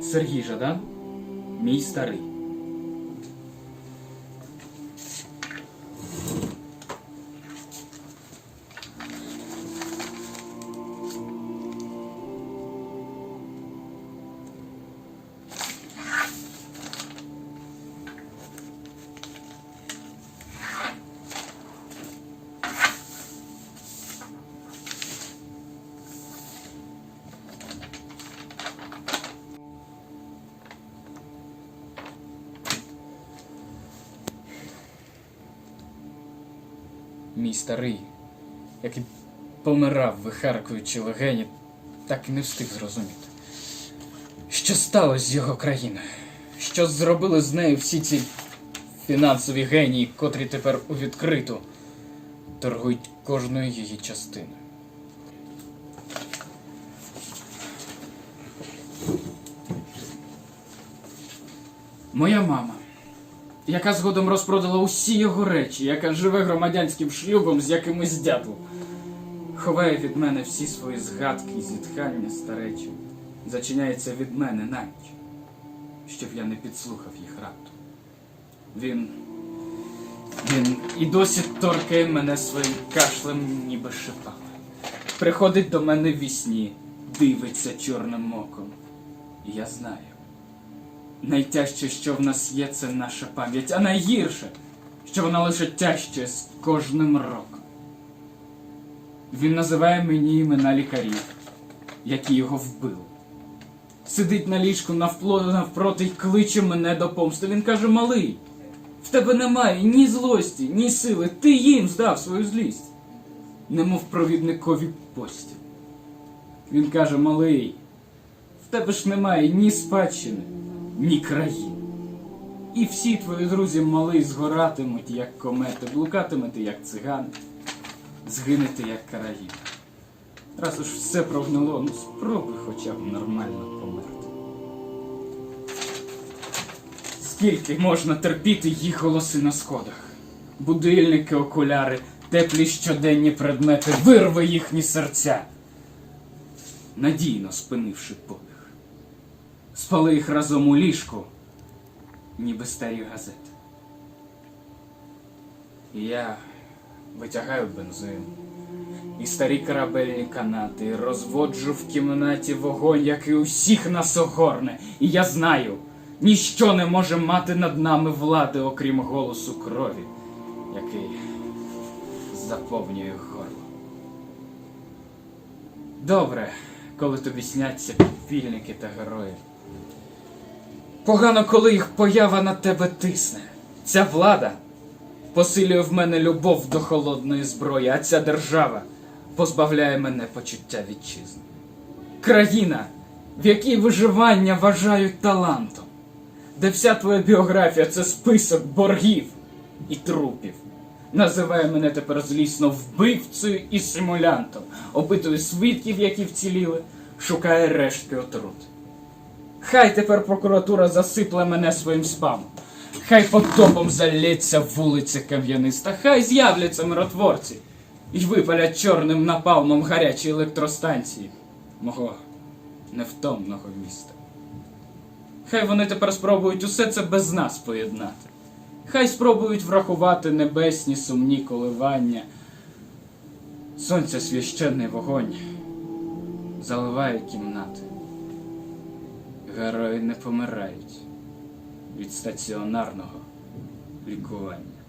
Сергій Жадан, мій старий. Мій старий, який помирав, вихаркуючи легені, так і не встиг зрозуміти. Що сталося з його країною? Що зробили з нею всі ці фінансові генії, котрі тепер у відкриту торгують кожною її частиною? Моя мама, яка згодом розпродала усі його речі, яка живе громадянським шлюбом з якимось дятлом, ховає від мене всі свої згадки і зітхання старечі, зачиняється від мене на ніч, щоб я не підслухав їх раптом. Він. Він і досі торкає мене своїм кашлем, ніби шипами. Приходить до мене в сні, дивиться чорним оком. І я знаю. Найтяжче, що в нас є, це наша пам'ять, а найгірше, що вона лише тяжче з кожним роком. Він називає мені імена лікарів, які його вбили. Сидить на ліжку навпроти й кличе мене до помсти. Він каже: Малий, в тебе немає ні злості, ні сили. Ти їм здав свою злість, немов провідникові пості. Він каже: Малий, в тебе ж немає ні спадщини, ні країни. І всі твої друзі малий згоратимуть, як комети, блукатимете, як цигани, згинете, як караїни. Раз уж все прогнило, ну спробуй хоча б нормально померти. Скільки можна терпіти їх голоси на сходах? Будильники, окуляри, теплі щоденні предмети, вирви їхні серця, надійно спинивши подих. Спали їх разом у ліжку, ніби старі газети. І я витягаю бензин і старі корабельні канати, і розводжу в кімнаті вогонь, який усіх нас огорне. І я знаю, ніщо не може мати над нами влади, окрім голосу крові, який заповнює горло. Добре, коли тобі сняться підпільники та герої. Погано, коли їх поява на тебе тисне. Ця влада посилює в мене любов до холодної зброї, а ця держава позбавляє мене почуття вітчизни. Країна, в якій виживання вважають талантом, де вся твоя біографія це список боргів і трупів. Називає мене тепер злісно вбивцею і симулянтом, опитує свідків, які вціліли, шукає рештки отрут. Хай тепер прокуратура засипле мене своїм спамом. Хай потопом залється вулиця кам'яниста, хай з'являться миротворці і випалять чорним напалмом гарячі електростанції мого невтомного міста. Хай вони тепер спробують усе це без нас поєднати. Хай спробують врахувати небесні сумні коливання. Сонця священний вогонь заливає кімнати. Герої не помирають від стаціонарного лікування.